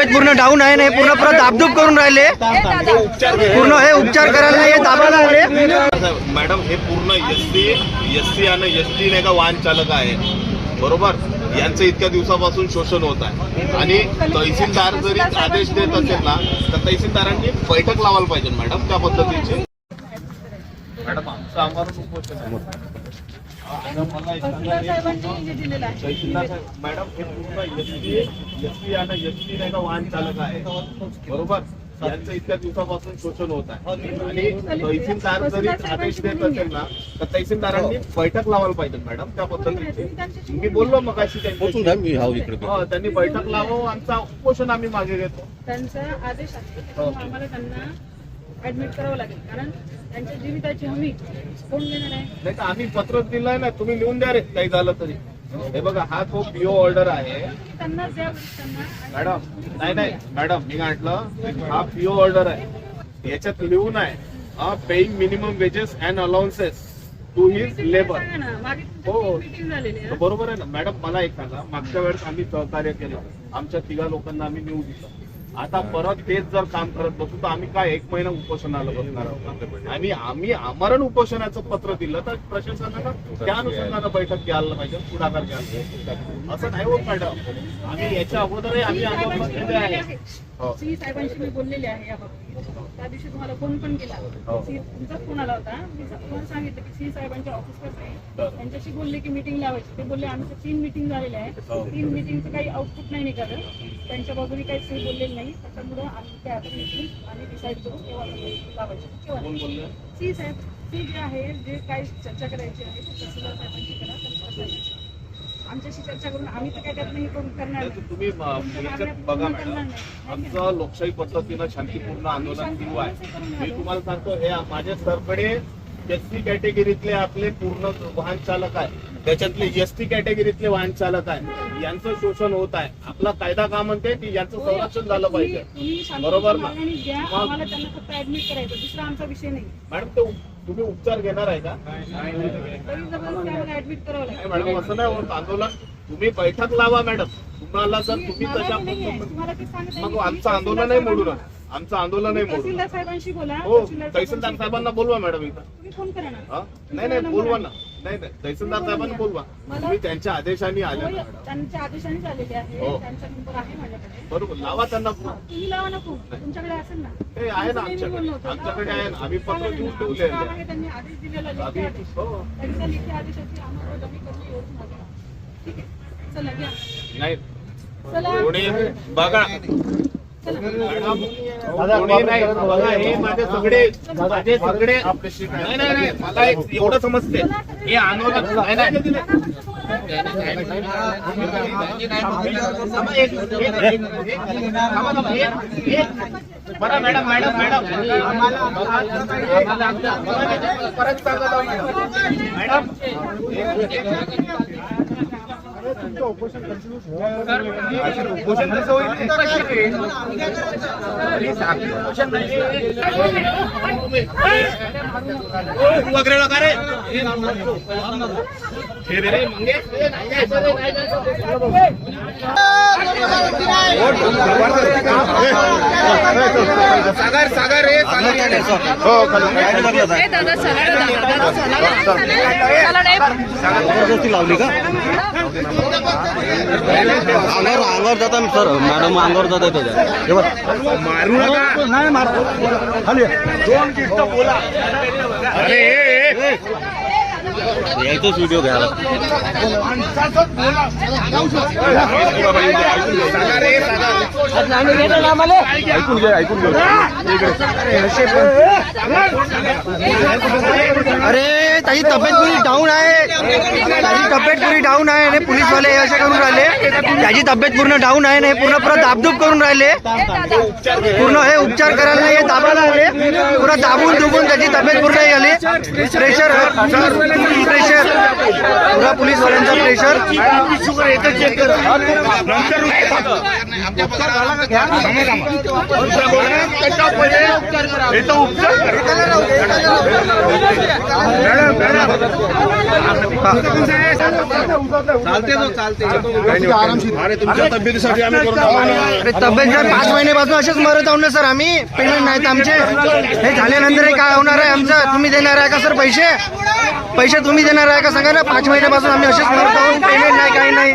तब्येत पूर्ण डाऊन आहे ना हे पूर्ण परत दाबदूब करून राहिले. पूर्ण हे उपचार करायला नाही, हे दाबायला आले मॅडम हे पूर्ण एस सी एस सी आणि एस टी नाही का वाहन चालक आहे. बरोबर? यांचं इतक्या दिवसापासून शोषण होत आहे. आणि तहसीलदार जरी आदेश देत असेल ना तर तहसीलदारांनी बैठक लावायला पाहिजे मॅडम त्या पद्धतीची. मॅडम आमचं आम्हाला मॅडम हे पूर्ण आणि नाही का वाहन चालक आहे. बरोबर? यांचं इतक्या दिवसापासून शोषण होत आहे. आणि तहसीलदार जरी आदेश देत असेल ना तर तहसीलदारांनी बैठक लावायला पाहिजे मॅडम त्या पद्धतीची. मी बोललो मग अशी इकडे त्यांनी बैठक लावो आमचा उपोषण आम्ही मागे घेतो. त्यांचा आदेश आहे त्याच्यामुळे आम्हाला त्यांना ऍडमिट करावं लागेल. कारण त्यांच्या जीविताची हमी कोण देणार आहे? नाही तर आम्ही पत्र दिलंय ना तुम्ही लिहून द्या रे काही झालं तरी. हे बघा हा तो पीओ ऑर्डर आहे त्यांना द्या वरिष्ठांना मॅडम नाही नाही मॅडम मी म्हटलं हा पीओ ऑर्डर आहे. याच्यात लिहून आहे paying minimum wages and allowances to his labour सांगा ना मागे हो. झालेली आहे? बरोबर आहे ना. मॅडम मला एक सांगा मागच्या वेळेस आम्ही सहकार्य केलं. आमच्या तिघा लोकांना आम्ही नेऊ दिलं. आता परत तेच जर काम करत बसू तर आम्ही काय एक महिना उपोषणाला बसणार आहोत? आणि आम्ही आमरण उपोषणाचं पत्र दिलं तर प्रशासनानं त्या अनुषंगानं बैठक घ्यायला पाहिजे पुढाकार घ्यायला पाहिजे. असं नाही होत मॅडम. आम्ही याच्या अगोदरही आम्ही आंदोलन केले आहे. साहेबांशी मी बोललेले आहे त्या दिवशी तुम्हाला फोन पण केला. हो. तुमचाच फोन आला होता. मी तुम्हाला सांगितलं की सी साहेबांच्या ऑफिसवर आहे. बरं. त्यांच्याशी बोलले की मीटिंग लावायची. ते बोलले आमच्या तीन मीटिंग झालेल्या हो. आहे तीन मीटिंगचं काही आउटपुट नाही निघालं. त्यांच्या बाजूने काही सी बोललेलं नाही. त्याच्यामुळं आम्ही त्या आता मीटिंग आम्ही डिसाईड करू केव्हा लावायची. केव्हा? सी साहेब सी जे आहे जे काही चर्चा करायची आहे ते तहसीलदार साहेबांशी करा. आमच्याशी चर्चा करून आम्ही तर काय त्यात नाही करून करणार. नाही तुम्ही म- याच्यात बघा मॅडम. आमचं लोकशाही पद्धतीनं शांतीपूर्ण आंदोलन सुरू आहे. मी तुम्हाला सांगतो हे माझ्या सरकडे एस टी कॅटेगरीतले आपले पूर्ण वाहन चालक आहे त्याच्यातले एस टी कॅटेगरीतले वाहन चालक आहे यांचं शोषण होत आहे. आपला कायदा का म्हणते? की यांचं संरक्षण झालं पाहिजे. तुम्ही बरोबर ना? मार्गाने मग- आम्हाला त्यांना फक्त ऍडमिट करायचं. दुसरा आमचा विषय नाही. मॅडम ते तुम्ही उपचार घेणार आहे का? मॅडम असं नाही होत आंदोलन तुम्ही बैठक लावा मॅडम. तुम्हाला जर तुम्ही तशा आहे मग मी. आमचं आंदोलनही मोडू नका आमचं आंदोलनही मोडू तहसीलदार नका साहेबांशी बोला. हो तहसीलदार साहेबांना बोलवा मॅडम इथं. तुम्ही फोन करा ना. हा? नाही नाही बोलवा ना. नाही नाही. तहसीलदार साहेबांना बोलवा. तुम्ही त्यांच्या आदेशाने आले होय, ना मॅडम त्यांच्या आदेशाने झालेले आहे. हो. त्यांचा नंबर आहे माझ्याकडे. बरोबर. लावा त्यांना फोन. तुम्ही लावा ना फोन. तुमच्याकडे असेल ना. हे आहे ना बोलणं आमच्याकडे. होतं. आमच्याकडे आहे ना. आम्ही पत्र चालेल देऊन ना. काम आहे. आहे, त्यांनी आदेश दिलेला लेखी आधी- आदेश. हो. त्यांच्या लेखी आदेशाची अंमलबजावणी करून येऊच माझ्या चला घ्या. नाही. चला. बघा. हे माझे सगळे माझे सगळे नाही नाही नाही. मला एक एवढं समजते. हे आंदोलन नाही नाही. बरं मॅडम मॅडम मॅडम. परत सांगत मॅडम. उपोषण कसं होईल वगैरे नका रे हे रे सागर सागर जबरदस्ती लावली का अंगावर अंगावर जाता सर मॅडम अंगावर जात आहे त्याच्या हे मारू नका नाही मार खाली दोन किस्त बोला अरे यायचंच व्हिडिओ घ्यायला ऐकून घे ऐकून घे अरे त्याची तब्येत पुरी डाऊन आहे. त्याची तब्येत पुरी डाऊन आहे. आणि पोलीसवाले हे असे करून राहिले. त्याची तब्येत पूर्ण डाऊन आहे. आणि पूर्ण पुरा दाबदूब करून राहिले. पूर्ण हे उपचार करायला नाही, हे दाबायला आले. पुरा दाबून दुबून त्याची तब्येत पूर्ण आली प्रेशर प्रेशर पुरा पोलीसवाल्यांचा प्रेशर शुगर येतं चेक कर. नंतर अरे तुमच्या तब्येतीसाठी आम्ही करून अरे तब्येत जर पाच महिन्यापासून असेच मरत आहोत ना सर आम्ही. पेमेंट नाहीत आमचे. हे झाल्यानंतर हे काय होणार आहे आमचं? तुम्ही देणार आहे का सर पैसे? पैसे तुम्ही देणार आहे का? सांगा ना पाच महिन्यापासून आम्ही असेच मरत आहोत. पेमेंट नाही काही नाही.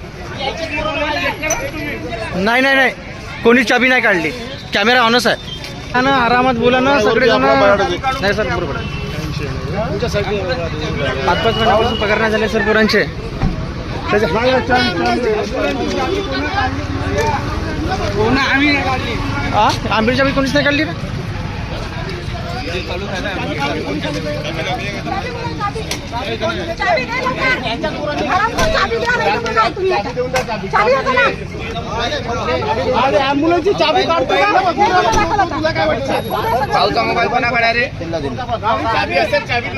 नाही नाही नाही. कोणीच चाबी नाही काढली. कॅमेरा ऑनच आहे. हा ना आरामात बोला ना सगळे जण नाही सर बरोबर. पाच पाच मिनिटापासून पगार नाही झाले सर पोरांचे. हा आंबील चाबी कोणीच नाही काढली ना? ॲम्ब्युलन्सची चाबी काढतो भाऊचा मोबाईल कोणाकडे आहे रे? चाबी असेल चाबी